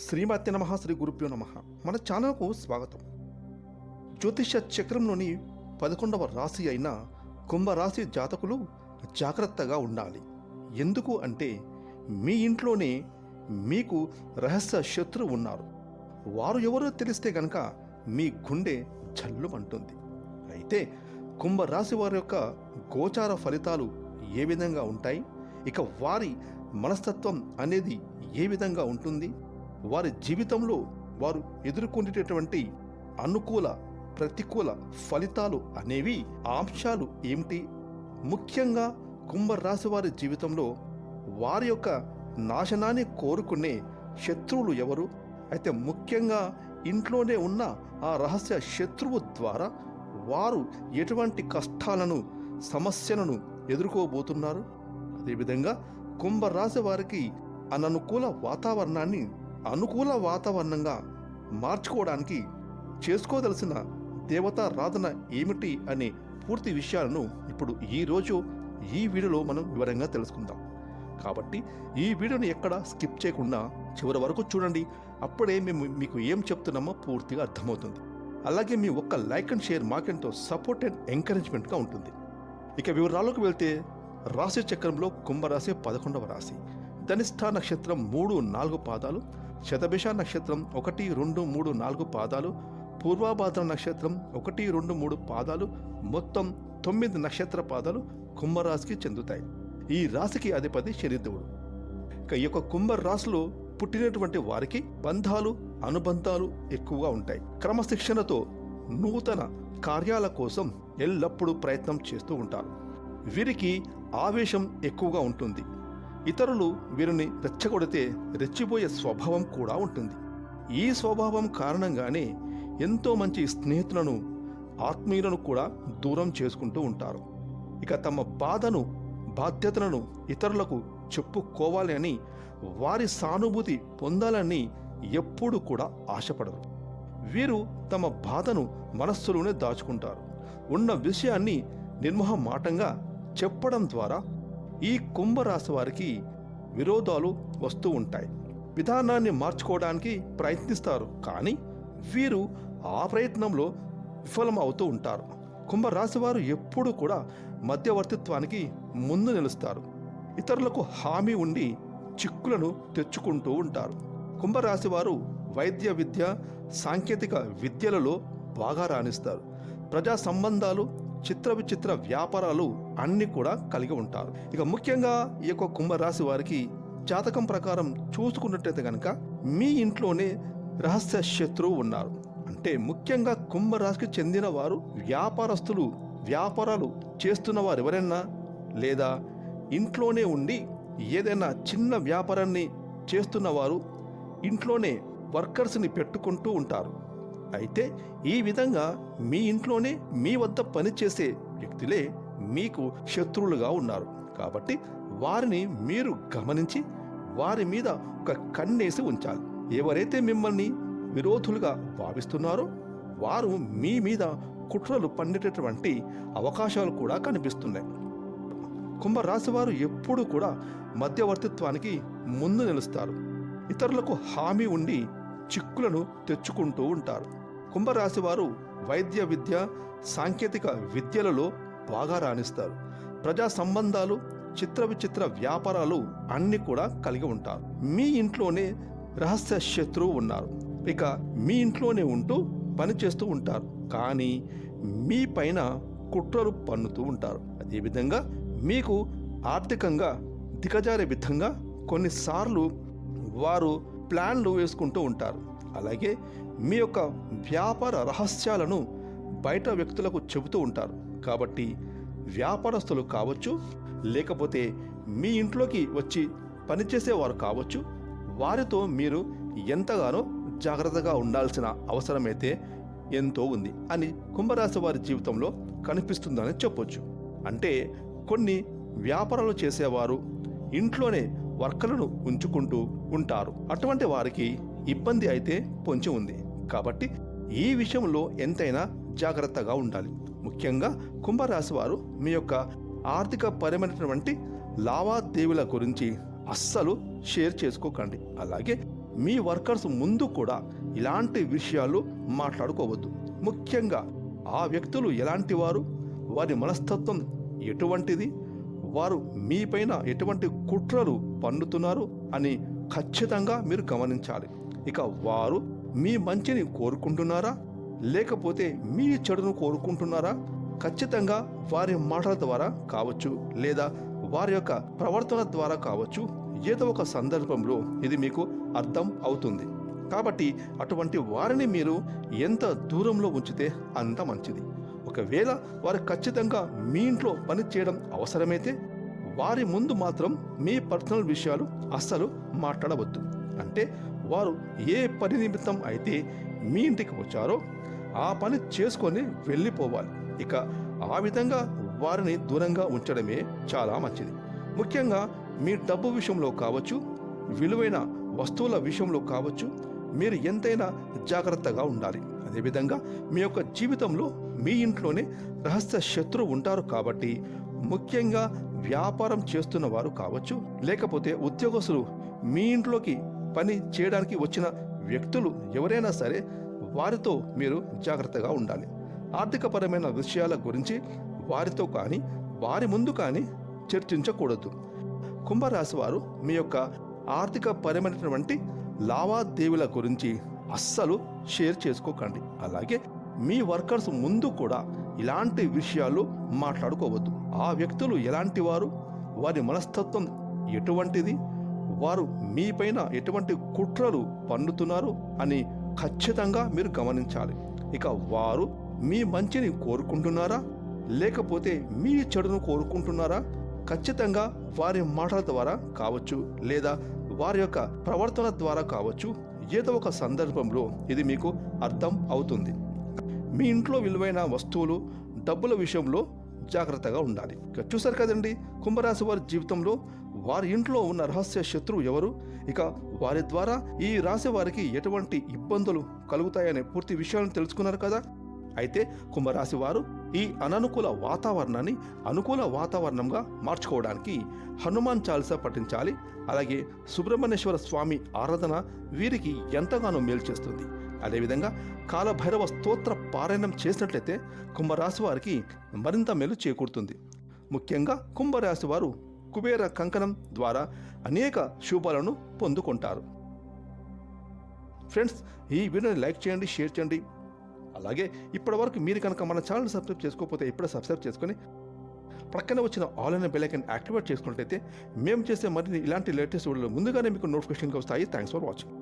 శ్రీమతి నమ శ్రీ గురుభ్యో నమ. మన ఛానల్కు స్వాగతం. జ్యోతిష చక్రంలోని పదకొండవ రాశి అయిన కుంభరాశి జాతకులు జాగ్రత్తగా ఉండాలి. ఎందుకు అంటే మీ ఇంట్లోనే మీకు రహస్య శత్రువు ఉన్నారు. వారు ఎవరో తెలిస్తే గనక మీ గుండె జల్లుమంటుంది. అయితే కుంభరాశి వారి యొక్క గోచార ఫలితాలు ఏ విధంగా ఉంటాయి? ఇక వారి మనస్తత్వం అనేది ఏ విధంగా ఉంటుంది? వారి జీవితంలో వారు ఎదుర్కొనేటటువంటి అనుకూల ప్రతికూల ఫలితాలు అనేవి అంశాలు ఏమిటి? ముఖ్యంగా కుంభరాశి వారి జీవితంలో వారి యొక్క నాశనాన్ని కోరుకునే శత్రువులు ఎవరు? అయితే ముఖ్యంగా ఇంట్లోనే ఉన్న ఆ రహస్య శత్రువు ద్వారా వారు ఎటువంటి కష్టాలను సమస్యలను ఎదుర్కోబోతున్నారు? అదేవిధంగా కుంభరాశి వారికి అననుకూల వాతావరణాన్ని అనుకూల వాతావరణంగా మార్చుకోవడానికి చేసుకోదలసిన దేవతారాధన ఏమిటి అనే పూర్తి విషయాలను ఇప్పుడు ఈరోజు ఈ వీడియోలో మనం వివరంగా తెలుసుకుందాం. కాబట్టి ఈ వీడియోని ఎక్కడ స్కిప్ చేయకుండా చివరి వరకు చూడండి. అప్పుడే మేము మీకు ఏం చెప్తున్నామో పూర్తిగా అర్థమవుతుంది. అలాగే మీ ఒక్క లైక్ అండ్ షేర్ మాకెంతో సపోర్ట్ అండ్ ఎంకరేజ్మెంట్గా ఉంటుంది. ఇక వివరాలకు వెళ్తే రాశి చక్రంలో కుంభరాశి పదకొండవ రాశి. ధనిష్ఠా నక్షత్రం మూడు నాలుగు పాదాలు శతభిష నక్షత్రం ఒకటి రెండు మూడు నాలుగు పాదాలు పూర్వాభాద్ర నక్షత్రం ఒకటి రెండు మూడు పాదాలు మొత్తం తొమ్మిది నక్షత్ర పాదాలు కుంభరాశికి చెందుతాయి. ఈ రాశికి అధిపతి శనిదేవుడు. ఇక ఈ యొక్క కుంభరాశిలో పుట్టినటువంటి వారికి బంధాలు అనుబంధాలు ఎక్కువగా ఉంటాయి. క్రమశిక్షణతో నూతన కార్యాల కోసం ఎల్లప్పుడూ ప్రయత్నం చేస్తూ ఉంటారు. వీరికి ఆవేశం ఎక్కువగా ఉంటుంది. ఇతరులు వీరిని రెచ్చగొడితే రెచ్చిపోయే స్వభావం కూడా ఉంటుంది. ఈ స్వభావం కారణంగానే ఎంతో మంచి స్నేహితులను ఆత్మీయులను కూడా దూరం చేసుకుంటూ ఉంటారు. ఇక తమ బాధను బాధ్యతలను ఇతరులకు చెప్పుకోవాలి అని వారి సానుభూతి పొందాలని ఎప్పుడు కూడా ఆశపడరు. వీరు తమ బాధను మనస్సులోనే దాచుకుంటారు. ఉన్న విషయాన్ని నిర్మోహమాటంగా చెప్పడం ద్వారా ఈ కుంభరాశి వారికి విరోధాలు వస్తూ ఉంటాయి. విధానాన్ని మార్చుకోవడానికి ప్రయత్నిస్తారు. కానీ వీరు ఆ ప్రయత్నంలో విఫలం అవుతూ ఉంటారు. కుంభరాశి వారు ఎప్పుడూ కూడా మధ్యవర్తిత్వానికి ముందు నిలుస్తారు. ఇతరులకు హామీ ఉండి చిక్కులను తెచ్చుకుంటూ ఉంటారు. కుంభరాశి వారు వైద్య విద్య సాంకేతిక విద్యలలో బాగా రాణిస్తారు. ప్రజా సంబంధాలు చిత్ర విచిత్ర వ్యాపారాలు అన్ని కూడా కలిగి ఉంటారు. ఇక ముఖ్యంగా ఈ యొక్క కుంభరాశి వారికి జాతకం ప్రకారం చూసుకున్నట్టయితే కనుక మీ ఇంట్లోనే రహస్య శత్రువు ఉన్నారు. అంటే ముఖ్యంగా కుంభరాశికి చెందిన వారు వ్యాపారస్తులు వ్యాపారాలు చేస్తున్న వారు ఎవరైనా లేదా ఇంట్లోనే ఉండి ఏదైనా చిన్న వ్యాపారాన్ని చేస్తున్న వారు ఇంట్లోనే వర్కర్స్ని పెట్టుకుంటూ ఉంటారు. అయితే ఈ విధంగా మీ ఇంట్లోనే మీ వద్ద పనిచేసే వ్యక్తులే మీకు శత్రువులుగా ఉన్నారు. కాబట్టి వారిని మీరు గమనించి వారి మీద ఒక కన్నేసి ఉంచాలి. ఎవరైతే మిమ్మల్ని విరోధులుగా భావిస్తున్నారో వారు మీ మీద కుట్రలు పండేటటువంటి అవకాశాలు కూడా కనిపిస్తున్నాయి. కుంభరాశివారు ఎప్పుడూ కూడా మధ్యవర్తిత్వానికి ముందు నిలుస్తారు. ఇతరులకు హామీ ఉండి చిక్కులను తెచ్చుకుంటూ ఉంటారు. కుంభరాశి వారు వైద్య విద్య సాంకేతిక విద్యలలో బాగా రాణిస్తారు. ప్రజా సంబంధాలు చిత్ర విచిత్ర వ్యాపారాలు అన్ని కూడా కలిగి ఉంటారు. మీ ఇంట్లోనే రహస్య శత్రువు ఉన్నారు. ఇక మీ ఇంట్లోనే ఉంటూ పని చేస్తూ ఉంటారు. కానీ మీ పైన కుట్రలు పన్నుతూ ఉంటారు. అదేవిధంగా మీకు ఆర్థికంగా దిగజారే విధంగా కొన్నిసార్లు వారు ప్లాన్లు వేసుకుంటూ ఉంటారు. అలాగే మీ యొక్క వ్యాపార రహస్యాలను బయట వ్యక్తులకు చెబుతూ ఉంటారు. కాబట్టి వ్యాపారస్తులు కావచ్చు లేకపోతే మీ ఇంట్లోకి వచ్చి పనిచేసేవారు కావచ్చు వారితో మీరు ఎంతగానో జాగ్రత్తగా ఉండాల్సిన అవసరమైతే ఎంతో ఉంది అని కుంభరాశి వారి జీవితంలో కనిపిస్తుందని చెప్పొచ్చు. అంటే కొన్ని వ్యాపారాలు చేసేవారు ఇంట్లోనే వర్కలను ఉంచుకుంటూ ఉంటారు. అటువంటి వారికి ఇబ్బంది అయితే పొంచి ఉంది. కాబట్టి ఈ విషయంలో ఎంతైనా జాగ్రత్తగా ఉండాలి. ముఖ్యంగా కుంభరాశి వారు మీ యొక్క ఆర్థిక పరమైనటువంటి లావాదేవీల గురించి అస్సలు షేర్ చేసుకోకండి. అలాగే మీ వర్కర్స్ ముందు కూడా ఇలాంటి విషయాలు మాట్లాడుకోవద్దు. ముఖ్యంగా ఆ వ్యక్తులు ఎలాంటి వారు? వారి మనస్తత్వం ఎటువంటిది? వారు మీపైన ఎటువంటి కుట్రలు పన్నుతున్నారు? అని ఖచ్చితంగా మీరు గమనించాలి. ఇక వారు మీ మంచిని కోరుకుంటున్నారా? లేకపోతే మీ చెడును కోరుకుంటున్నారా? ఖచ్చితంగా వారి మాటల ద్వారా కావచ్చు లేదా వారి యొక్క ప్రవర్తన ద్వారా కావచ్చు. ఏదో ఒక సందర్భంలో ఇది మీకు అర్థం అవుతుంది. కాబట్టి అటువంటి వారిని మీరు ఎంత దూరంలో ఉంచితే అంత మంచిది. ఒకవేళ వారు ఖచ్చితంగా మీ ఇంట్లో పని చేయడం అవసరమైతే వారి ముందు మాత్రం మీ పర్సనల్ విషయాలు అస్సలు మాట్లాడవద్దు. అంటే వారు ఏ పని నిమిత్తం అయితే మీ ఇంటికి వచ్చారో ఆ పని చేసుకొని వెళ్ళిపోవాలి. ఇక ఆ విధంగా వారిని దూరంగా ఉంచడమే చాలా మంచిది. ముఖ్యంగా మీ డబ్బు విషయంలో కావచ్చు విలువైన వస్తువుల విషయంలో కావచ్చు మీరు ఎంతైనా జాగ్రత్తగా ఉండాలి. అదేవిధంగా మీ యొక్క జీవితంలో మీ ఇంట్లోనే రహస్య శత్రువు ఉంటారు కాబట్టి ముఖ్యంగా వ్యాపారం చేస్తున్న వారు కావచ్చు లేకపోతే ఉద్యోగస్తులు మీ ఇంట్లోకి పని చేయడానికి వచ్చిన వ్యక్తులు ఎవరైనా సరే వారితో మీరు జాగ్రత్తగా ఉండాలి. ఆర్థికపరమైన విషయాల గురించి వారితో కానీ వారి ముందు కానీ చర్చించకూడదు. కుంభరాశి వారు మీ యొక్క ఆర్థిక పరమైనటువంటి లావాదేవీల గురించి అస్సలు షేర్ చేసుకోకండి. అలాగే మీ వర్కర్స్ ముందు కూడా ఇలాంటి విషయాలు మాట్లాడుకోవద్దు. ఆ వ్యక్తులు ఎలాంటి వారు? వారి మనస్తత్వం ఎటువంటిది? వారు మీపైన ఎటువంటి కుట్రలు పన్నుతున్నారు అని ఖచ్చితంగా మీరు గమనించాలి. ఇక వారు మీ మంచిని కోరుకుంటున్నారా? లేకపోతే మీ చెడును కోరుకుంటున్నారా? ఖచ్చితంగా వారి మాటల ద్వారా కావచ్చు లేదా వారి యొక్క ప్రవర్తన ద్వారా కావచ్చు ఏదో ఒక సందర్భంలో ఇది మీకు అర్థం అవుతుంది. మీ ఇంట్లో విలువైన వస్తువులు డబ్బుల విషయంలో జాగ్రత్తగా ఉండాలి. ఇక చూసారు కదండి కుంభరాశి వారి జీవితంలో వారి ఇంట్లో ఉన్న రహస్య శత్రువు ఎవరు? ఇక వారి ద్వారా ఈ రాశి వారికి ఎటువంటి ఇబ్బందులు కలుగుతాయనే పూర్తి విషయాలను తెలుసుకున్నారు కదా? అయితే కుంభరాశి వారు ఈ అననుకూల వాతావరణాన్ని అనుకూల వాతావరణంగా మార్చుకోవడానికి హనుమాన్ చాలీసా పఠించాలి. అలాగే సుబ్రహ్మణ్యేశ్వర స్వామి ఆరాధన వీరికి ఎంతగానో మేలు చేస్తుంది. అదేవిధంగా కాలభైరవ స్తోత్ర పారాయణం చేసినట్లయితే కుంభరాశి వారికి మరింత మేలు చేకూరుతుంది. ముఖ్యంగా కుంభరాశి వారు కుబేర కంకణం ద్వారా అనేక శుభాలను పొందుకుంటారు. ఫ్రెండ్స్ ఈ వీడియోని లైక్ చేయండి షేర్ చేయండి. అలాగే ఇప్పటి వరకు మీరు కనుక మన ఛానల్ సబ్స్క్రైబ్ చేసుకోకపోతే ఇప్పుడే సబ్స్క్రైబ్ చేసుకొని ప్రక్కన వచ్చిన ఆల్ అయిన బెల్ యాక్టివేట్ చేసుకున్నట్లయితే మేము చేసే మరిన్ని ఇలాంటి లేటెస్ట్ వీడియోలు ముందుగానే మీకు నోటిఫికేషన్కి వస్తాయి. Thanks for watching